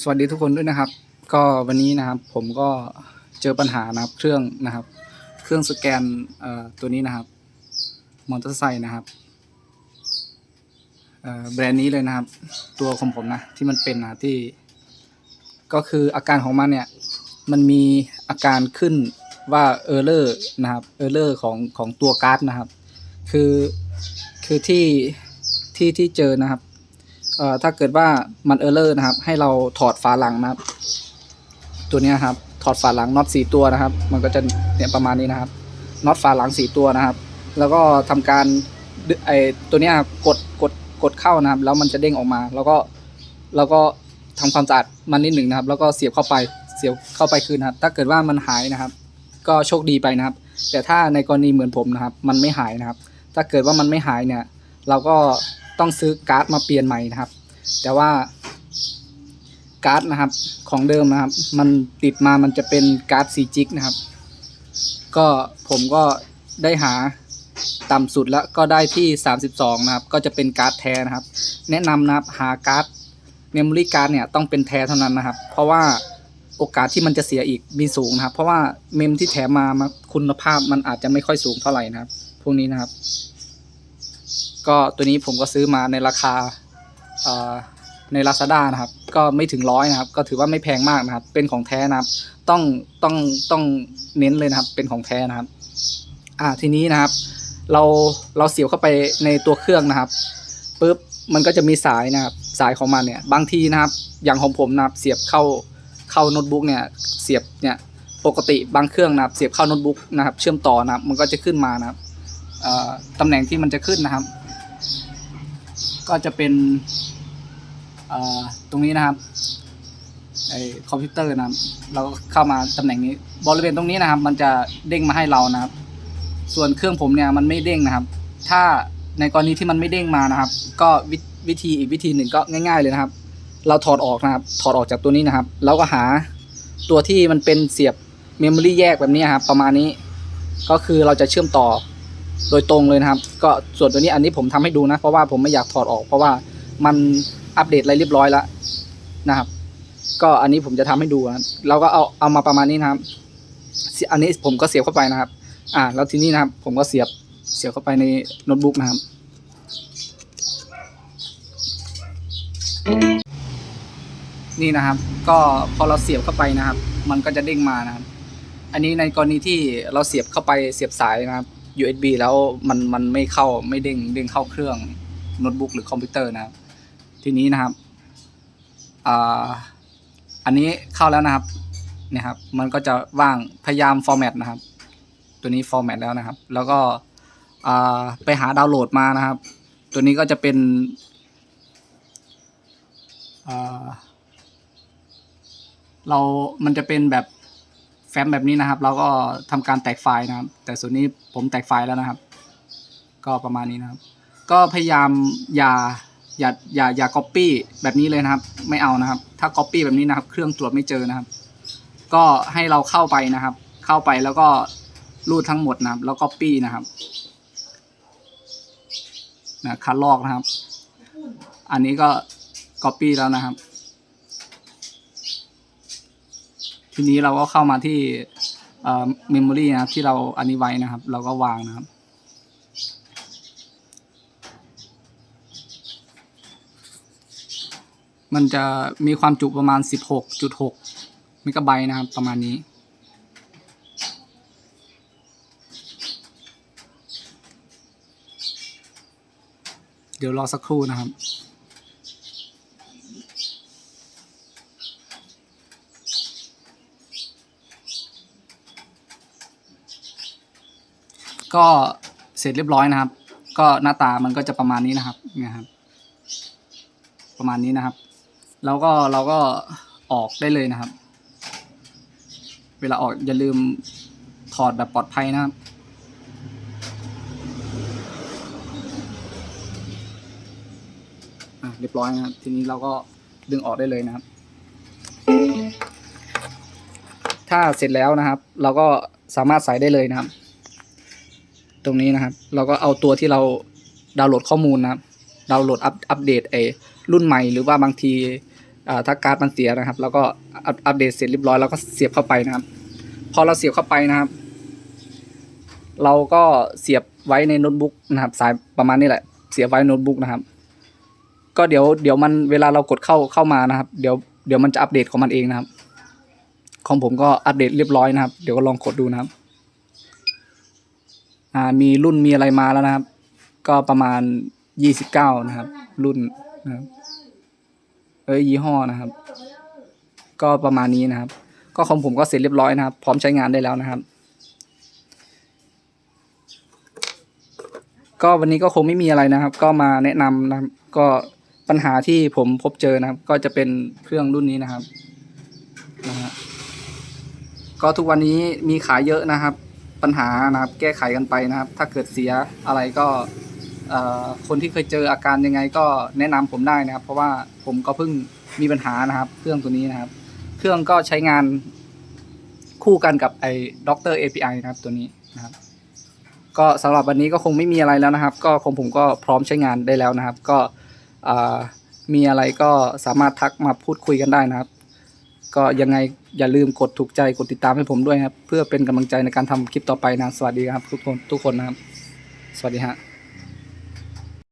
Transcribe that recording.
สวัสดีทุกคนด้วยนะครับ ก็วันนี้นะครับผมก็เจอปัญหานะครับเครื่องนะครับ เครื่องสแกนเอ่อตัวนี้นะครับมอเตอร์ไซค์นะครับเอ่อแบรนด์นี้เลยนะครับ ตัวของผมนะที่มันเป็นนะที่ ก็คืออาการของมันเนี่ยมันมีอาการขึ้นว่าเออร์เลอร์นะครับเออร์เลอร์ของของตัวการ์ดนะครับ คือคือที่ที่ที่เจอนะครับ เอ่อถ้าเกิดว่ามันเออร์เลอร์นะครับ ให้เราถอดฝาหลังนะครับ ตัวนี้ครับ ถอดฝาหลังน็อตสี่ตัวนะครับ มันก็จะเนี่ยประมาณนี้นะครับน็อตฝาหลังสี่ตัวนะครับ แล้วก็ทำการไอตัวนี้ครับกดกดกดเข้านะครับ แล้วมันจะเด้งออกมา แล้วก็แล้วก็ทำความสะอาดมันนิดหนึ่งนะครับ แล้วก็เสียบเข้าไปเสียบเข้าไปคืนนะครับ ถ้าเกิดว่ามันหายนะครับ ก็โชคดีไปนะครับ แต่ถ้าในกรณีเหมือนผมนะครับ มันไม่หายนะครับ ถ้าเกิดว่ามันไม่หายเนี่ย เราก็ ต้องซื้อการ์ดมาเปลี่ยนใหม่นะครับ แต่ว่าการ์ดนะครับของเดิมนะครับ มันติดมามันจะเป็นการ์ดสีจิกนะครับ ก็ผมก็ได้หาต่ำสุดแล้วก็ได้ที่ 32 นะครับ ก็จะเป็นการ์ดแท้นะครับ แนะนำนะครับหาการ์ดเมมโมรี่การ์ดเนี่ยต้องเป็นแท้เท่านั้นนะครับ เพราะว่าโอกาสที่มันจะเสียอีกมีสูงนะครับ เพราะว่าเมมที่แถมมาคุณภาพมันอาจจะไม่ค่อยสูงเท่าไหร่นะครับ พวกนี้นะครับ ก็ตัวนี้ผมก็ซื้อมาในราคาใน Lazada นะครับ ก็ไม่ถึงร้อยนะครับ ก็ถือว่าไม่แพงมากนะครับ เป็นของแท้นะครับ ต้องต้องต้องเน้นเลยนะครับ เป็นของแท้นะครับ อ่าทีนี้นะครับ เราเราเสียบเข้าไปในตัวเครื่องนะครับปุ๊บมันก็จะมีสายนะครับ สายของมันเนี่ย บางทีนะครับ อย่างของผมนะครับ เสียบเข้าเข้าโน้ตบุ๊กเนี่ย เสียบเนี่ย ปกติบางเครื่องนะครับ เสียบเข้าโน้ตบุ๊กนะครับ เชื่อมต่อนะครับ มันก็จะขึ้นมานะครับตำแหน่งที่มันจะขึ้นนะครับ ก็จะเป็นอ่อตรงนี้นะครับไอคอมพิวเตอร์นะครับ เราก็เข้ามาตำแหน่งนี้ บริเวณตรงนี้นะครับ มันจะเด้งมาให้เรานะครับ ส่วนเครื่องผมเนี่ยมันไม่เด้งนะครับ ถ้าในกรณีที่มันไม่เด้งมานะครับ ก็วิวิธีอีกวิธีหนึ่งก็ง่าย ๆเลยนะครับ เราถอดออกนะครับ ถอดออกจากตัวนี้นะครับ แล้วก็หาตัวที่มันเป็นเสียบเมมโมรี่แยกแบบนี้ครับ ประมาณนี้ ก็คือเราจะเชื่อมต่อ โดยตรงเลยนะครับ ก็ส่วนตัวนี้อันนี้ผมทำให้ดูนะ เพราะว่าผมไม่อยากถอดออก เพราะว่ามันอัปเดตอะไรเรียบร้อยแล้วนะครับ ก็อันนี้ผมจะทำให้ดูนะเราก็เอาเอามาประมาณนี้นะครับ อันนี้ผมก็เสียบเข้าไปนะครับ อ่า แล้วทีนี้นะครับ ผมก็เสียบเสียบเข้าไปในโน้ตบุ๊กนะครับนี่นะครับ ก็พอเราเสียบเข้าไปนะครับ มันก็จะเด้งมานะครับ อันนี้ในกรณีที่เราเสียบเข้าไปเสียบสายนะครับ USB แล้วมันมันไม่เข้าไม่เด้งเด้งเข้าเครื่องโน้ตบุ๊กหรือคอมพิวเตอร์นะครับ ทีนี้นะครับอ่าอันนี้เข้าแล้วนะครับเนี่ยครับ มันก็จะว่างพยายามฟอร์แมตนะครับ ตัวนี้ฟอร์แมตแล้วนะครับ แล้วก็ไปหาดาวน์โหลดมานะครับ ตัวนี้ก็จะเป็นเรา มันจะเป็นแบบ แฟ้มแบบนี้นะครับ เราก็ทำการแตกไฟล์นะครับ แต่ส่วนนี้ผมแตกไฟล์แล้วนะครับ ก็ประมาณนี้นะครับ ก็พยายามอย่าอย่าอย่าอย่าก๊อปปี้แบบนี้เลยนะครับ ไม่เอานะครับ ถ้าก๊อปปี้แบบนี้นะครับ เครื่องตรวจไม่เจอนะครับ ก็ให้เราเข้าไปนะครับ เข้าไปแล้วก็รูดทั้งหมดนะครับ แล้วก็ปี้นะครับนะคัดลอกนะครับ อันนี้ก็ก๊อปปี้แล้วนะครับ ทีนี้เราก็เข้ามาที่เอ่อเมมโมรีนะครับที่เราอันนี้ไว้นะครับ เราก็วางนะครับ มันจะมีความจุประมาณ 16.6เมกะไบต์นะครับ ประมาณนี้ เดี๋ยวรอสักครู่นะครับ ก็เสร็จเรียบร้อยนะครับ ก็หน้าตามันก็จะประมาณนี้นะครับเนี่ยครับ ประมาณนี้นะครับ แล้วก็เราก็ออกได้เลยนะครับ เวลาออกอย่าลืมถอดแบบปลอดภัยนะครับอะเรียบร้อยนะครับ ทีนี้เราก็ดึงออกได้เลยนะครับ ถ้าเสร็จแล้วนะครับ เราก็สามารถใส่ได้เลยนะครับ ตรงนี้นะครับ เราก็เอาตัวที่เราดาวน์โหลดข้อมูลนะครับดาวน์โหลดอัปอัปเดตไอ้รุ่นใหม่หรือว่าบางทีถ้าการ์ดมันเสียนะครับ แล้วก็อัปอัปเดตเสร็จเรียบร้อยแล้วก็เสียบเข้าไปนะครับ พอเราเสียบเข้าไปนะครับ เราก็เสียบไว้ในโน้ตบุ๊กนะครับ สายประมาณนี้แหละ เสียบไว้โน้ตบุ๊กนะครับ ก็เดี๋ยวเดี๋ยวมันเวลาเรากดเข้าเข้ามานะครับ เดี๋ยวเดี๋ยวมันจะอัปเดตของมันเองนะครับ ของผมก็อัปเดตเรียบร้อยนะครับ เดี๋ยวก็ลองกดดูนะครับ อ่ามีรุ่นมีอะไรมาแล้วนะครับ ก็ประมาณยี่สิบเก้านะครับ รุ่นนะครับเอ้ยยี่ห้อนะครับ ก็ประมาณนี้นะครับ ก็ของผมก็เสร็จเรียบร้อยนะครับ พร้อมใช้งานได้แล้วนะครับ ก็วันนี้ก็คงไม่มีอะไรนะครับ ก็มาแนะนำนะครับ ก็ปัญหาที่ผมพบเจอนะครับ ก็จะเป็นเครื่องรุ่นนี้นะครับนะฮะก็ทุกวันนี้มีขายเยอะนะครับ ปัญหานะครับ แก้ไขกันไปนะครับ ถ้าเกิดเสียอะไรก็คนที่เคยเจออาการยังไงก็แนะนำผมได้นะครับ เพราะว่าผมก็เพิ่งมีปัญหานะครับ เครื่องตัวนี้นะครับ เครื่องก็ใช้งานคู่กันกับไอ้ด็อกเตอร์ API นะครับตัวนี้นะครับ ก็สำหรับวันนี้ก็คงไม่มีอะไรแล้วนะครับ ก็ของผมก็พร้อมใช้งานได้แล้วนะครับ ก็มีอะไรก็สามารถทักมาพูดคุยกันได้นะครับ ก็ยังไงอย่าลืมกดถูกใจกดติดตามให้ผมด้วยครับ เพื่อเป็นกำลังใจในการทำคลิปต่อไปนะ สวัสดีครับทุกคนทุกคนนะครับ สวัสดีฮะ